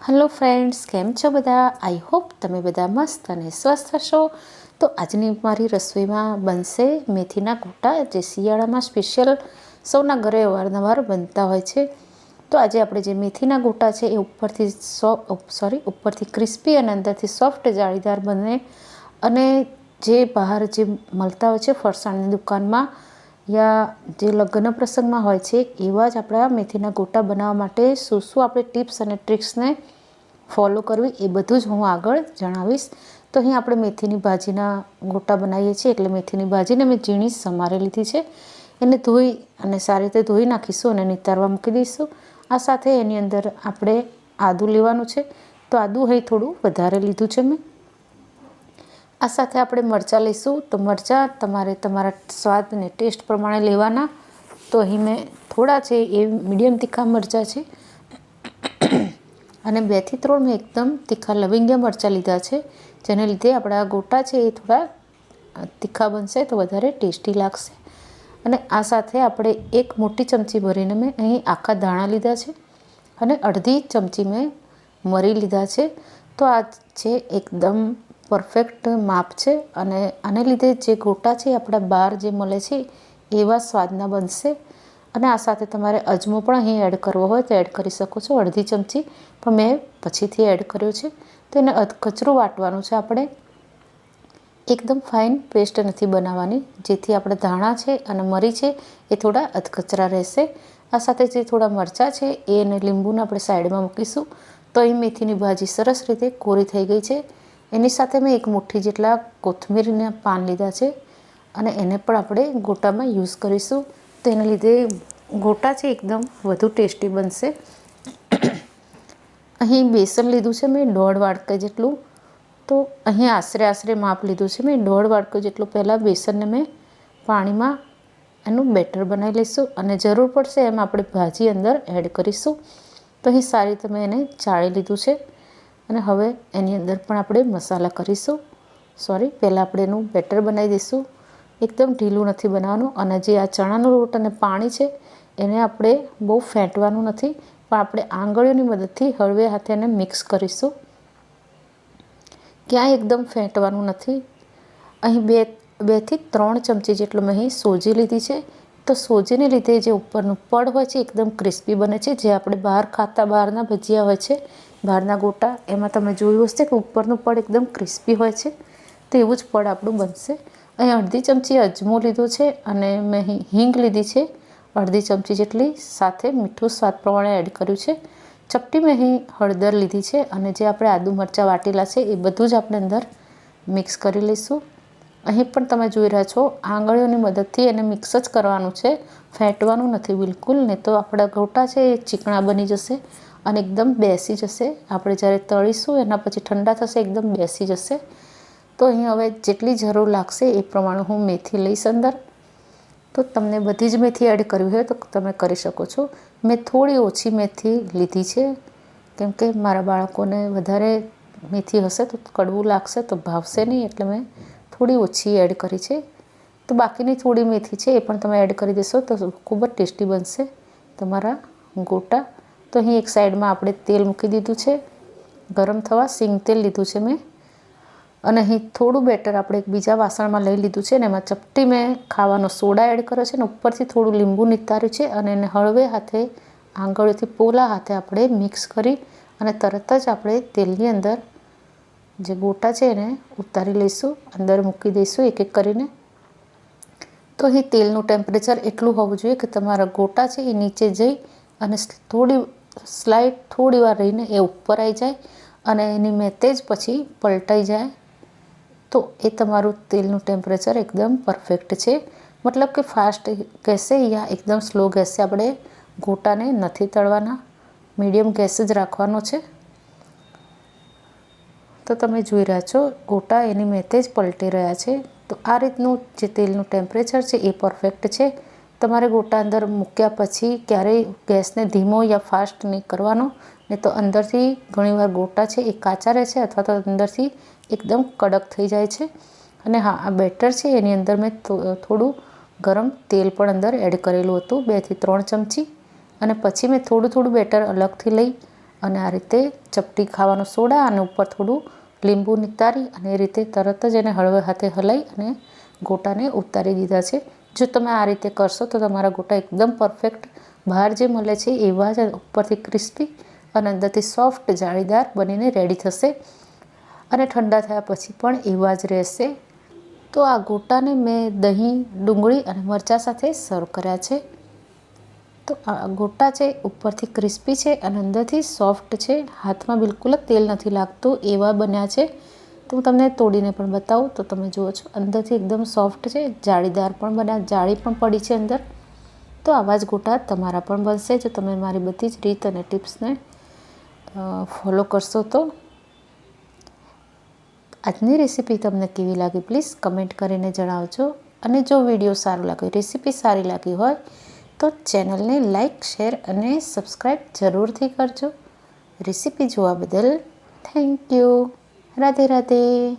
Hello friends કેમ છો બધા? આઈ હોપ તમે બધા મસ્ત અને સ્વસ્થ હશો. તો આજની મારી રસોઈમાં બનશે મેથીના ગોટા જે શિયાળામાં સ્પેશિયલ સૌના ઘરે અવારનવાર બનતા હોય છે. તો આજે આપણે જે મેથીના ગોટા છે એ ઉપરથી સો સોરી ઉપરથી ક્રિસ્પી અને અંદરથી સોફ્ટ જાળીદાર બને. અને જે બહાર જે મળતા હોય છે ફરસાણની દુકાનમાં યા જે લગ્ન પ્રસંગમાં હોય છે, એવા જ આપણા મેથીના ગોટા બનાવવા માટે શું શું આપણે ટિપ્સ અને ટ્રિક્સને ફોલો કરવી એ બધું જ હું આગળ જણાવીશ. તો અહીં આપણે મેથીની ભાજીના ગોટા બનાવીએ છીએ, એટલે મેથીની ભાજીને મેં ઝીણી સમારી લીધી છે. એને ધોઈ અને સારી રીતે ધોઈ નાખીશું અને નિતારવા મૂકી દઈશું. આ સાથે એની અંદર આપણે આદું લેવાનું છે. તો આદું અહીં થોડું વધારે લીધું છે મેં. આ સાથે આપણે મરચાં લઈશું. તો મરચાં તમારે તમારા સ્વાદને ટેસ્ટ પ્રમાણે લેવાના. તો અહીં મેં થોડા છે એ મીડિયમ તીખા મરચાં છે. અને બેથી ત્રણ મેં એકદમ તીખા લવિંગિયા મરચાં લીધા છે. જેને લીધે આપણા ગોટા છે એ થોડા તીખા બનશે તો વધારે ટેસ્ટી લાગશે. અને આ સાથે આપણે એક મોટી ચમચી ભરીને મેં અહીં આખા દાણા લીધા છે. અને અડધી ચમચી મેં મરી લીધા છે. તો આ છે એકદમ પરફેક્ટ માપ છે અને આને લીધે જે ગોટા છે આપણા બહાર જે મળે છે, એવા સ્વાદના બનશે. અને આ સાથે તમારે અજમો પણ અહીં એડ કરવો હોય તો એડ કરી શકો છો, અડધી ચમચી. પણ મેં પછીથી એડ કર્યો છે. તો એને કચરું વાટવાનું છે આપણે. એકદમ ફાઇન પેસ્ટ નથી બનાવવાની. જેથી આપણે ધાણા છે અને મરી છે એ થોડા અધકચરા રહેશે. આ સાથે જે થોડા મરચાં છે એ અને લીંબુને આપણે સાઈડમાં મૂકીશું. તો અહીં મેથીની ભાજી સરસ રીતે કોરી થઈ ગઈ છે. એની સાથે મેં એક મુઠ્ઠી જેટલા કોથમીરના પાન લીધા છે અને એને પણ આપણે ગોટામાં યુઝ કરીશું. તો એના લીધે ગોટા છે એકદમ વધુ ટેસ્ટી બનશે. અહીં બેસન લીધું છે મેં દોઢ વાડકા જેટલું. તો અહીં આશરે આશરે માપ લીધું છે મેં દોઢ વાડકો જેટલું પહેલાં બેસનને મેં પાણીમાં એનું બેટર બનાવી લઈશું અને જરૂર પડશે એમ આપણે ભાજી અંદર એડ કરીશું. તો અહીં સારી રીતે મેં એને ચાળી લીધું છે. અને હવે એની અંદર પણ આપણે મસાલા કરીશું. સોરી પહેલાં આપણે એનું બેટર બનાવી દઈશું. એકદમ ઢીલું નથી બનાવવાનું. અને જે આ ચણાનો લોટ અને પાણી છે, એને આપણે બહુ ફેંટવાનું નથી, પણ આપણે આંગળીઓની મદદથી હળવે હાથે એને મિક્સ કરીશું. ક્યાંય એકદમ ફેંટવાનું નથી. અહીં બે, બેથી ત્રણ ચમચી જેટલું મેં અહીં સોજી લીધી છે. તો સોજીને લીધે જે ઉપરનું પડ હોય છે, એકદમ ક્રિસ્પી બને છે. જે આપણે બહાર ખાતા બહારના ભજીયા હોય છે, બહારના ગોટા, એમાં તમે જોયું હશે કે ઉપરનું પડ એકદમ ક્રિસ્પી હોય છે. તો એવું જ પડ આપણું બનશે. અહીં અડધી ચમચી અજમો લીધો છે અને મેં હિંગ લીધી છે. અડધી ચમચી જેટલી સાથે મીઠું સ્વાદ પ્રમાણે એડ કર્યું છે. ચપટી મેં અહીં હળદર લીધી છે અને જે આપણે આદુ મરચાં વાટેલા છે, એ બધું જ આપણે અંદર મિક્સ કરી લઈશું. અહીં પણ તમે જોઈ રહ્યા છો, આંગળીઓની મદદથી એને મિક્સ જ કરવાનું છે. ફેંટવાનું નથી બિલકુલ, નહીં તો આપણા ગોટા છે એ ચીકણા બની જશે અને એકદમ બેસી જશે. આપણે જ્યારે તળીશું, એના પછી ઠંડા થશે, એકદમ બેસી જશે. તો અહીં હવે જેટલી જરૂર લાગશે એ પ્રમાણે હું મેથી લઈશ અંદર. તો તમને બધી જ મેથી એડ કરવી હોય તો તમે કરી શકો છો. મેં થોડી ઓછી મેથી લીધી છે. કેમ કે મારા બાળકોને વધારે મેથી હશે તો કડવું લાગશે તો ભાવશે નહીં, એટલે મેં થોડી ઓછી એડ કરી છે. તો બાકીની થોડી મેથી છે એ પણ તમે એડ કરી દેશો તો ખૂબ જ ટેસ્ટી બનશે તમારા ગોટા. તો અહીં એક સાઈડમાં આપણે તેલ મૂકી દીધું છે. ગરમ થવા સિંગ તેલ લીધું છે મેં. અને અહીં થોડું બેટર આપણે એક બીજા વાસણમાં લઈ લીધું છે અને એમાં ચપટી મેં ખાવાનો સોડા એડ કર્યો છે ને ઉપરથી થોડું લીંબુ નિતાર્યું છે અને એને હળવે હાથે આંગળીથી પોલા હાથે આપણે મિક્સ કરી અને તરત જ આપણે તેલની અંદર જે ગોટા છે એને ઉતારી લઈશું, અંદર મૂકી દઈશું એક એક કરીને. તો અહીં તેલનું ટેમ્પરેચર એટલું હોવું જોઈએ કે તમારા ગોટા છે એ નીચે જઈ અને થોડી સ્લાઇડ થોડી વાર રહીને એ ઉપર આવી જાય અને એની મેતે જ પછી પલટાઈ જાય. તો એ તમારું તેલનું ટેમ્પરેચર એકદમ પરફેક્ટ છે. મતલબ કે ફાસ્ટ ગેસે યા એકદમ સ્લો ગેસે આપણે ગોટાને નથી તળવાના. મીડિયમ ગેસ જ રાખવાનો છે. તો તમે જોઈ રહ્યા છો, ગોટા એની મેતે જ પલટી રહ્યા છે. તો આ રીતનું જે તેલનું ટેમ્પરેચર છે એ પરફેક્ટ છે. તમારે ગોટા અંદર મૂક્યા પછી ક્યારેય ગેસને ધીમો યા ફાસ્ટ નહીં કરવાનો. નહીં તો અંદરથી ઘણીવાર ગોટા છે એ કાચા રહે છે અથવા તો અંદરથી એકદમ કડક થઈ જાય છે. અને હા, આ બેટર છે, એની અંદર મેં થોડું ગરમ તેલ પણ અંદર એડ કરેલું હતું બેથી ત્રણ ચમચી. અને પછી મેં થોડું થોડું બેટર અલગથી લઈ અને આ રીતે ચપટી ખાવાનો સોડા અને ઉપર થોડું લીંબુ નિતારી અને એ રીતે તરત જ એને હળવે હાથે હલાવી અને ગોટાને ઉતારી દીધા છે. જો તમે આ રીતે કરશો તો તમારા ગોટા એકદમ પરફેક્ટ, બહાર જે મળે છે એવા જ ઉપરથી ક્રિસ્પી અને અંદરથી સોફ્ટ જાળીદાર બનીને રેડી થશે. અને ઠંડા થયા પછી પણ એવા જ રહેશે. તો આ ગોટાને મેં દહીં, ડુંગળી અને મરચાં સાથે સર્વ કર્યા છે. તો ગોટા છે, ઉપરથી ક્રિસ્પી છે અને અંદરથી સોફ્ટ છે. હાથમાં બિલકુલ જ તેલ નથી લાગતું, એવા બન્યા છે. તો હું તમને તોડીને પણ બતાવું, તો તમે જુઓ છો. અંદરથી એકદમ સોફ્ટ છે, જાળીદાર પણ બન્યા, જાળી પણ પડી છે અંદર. તો આવા જ ગોટા તમારા પણ બનશે. જો તમે મારી બધી જ રીત અને ટિપ્સને ફોલો કરશો તો. આજની રેસીપી તમને કેવી લાગી, પ્લીઝ કમેન્ટ કરીને જણાવજો. અને જો વીડિયો સારો લાગે રેસીપી સારી લાગી હોય તો ચેનલને લાઇક શેર અને સબસ્ક્રાઈબ જરૂરથી કરજો. રેસીપી જોવા બદલ થેન્ક યુ. રાધે રાધે.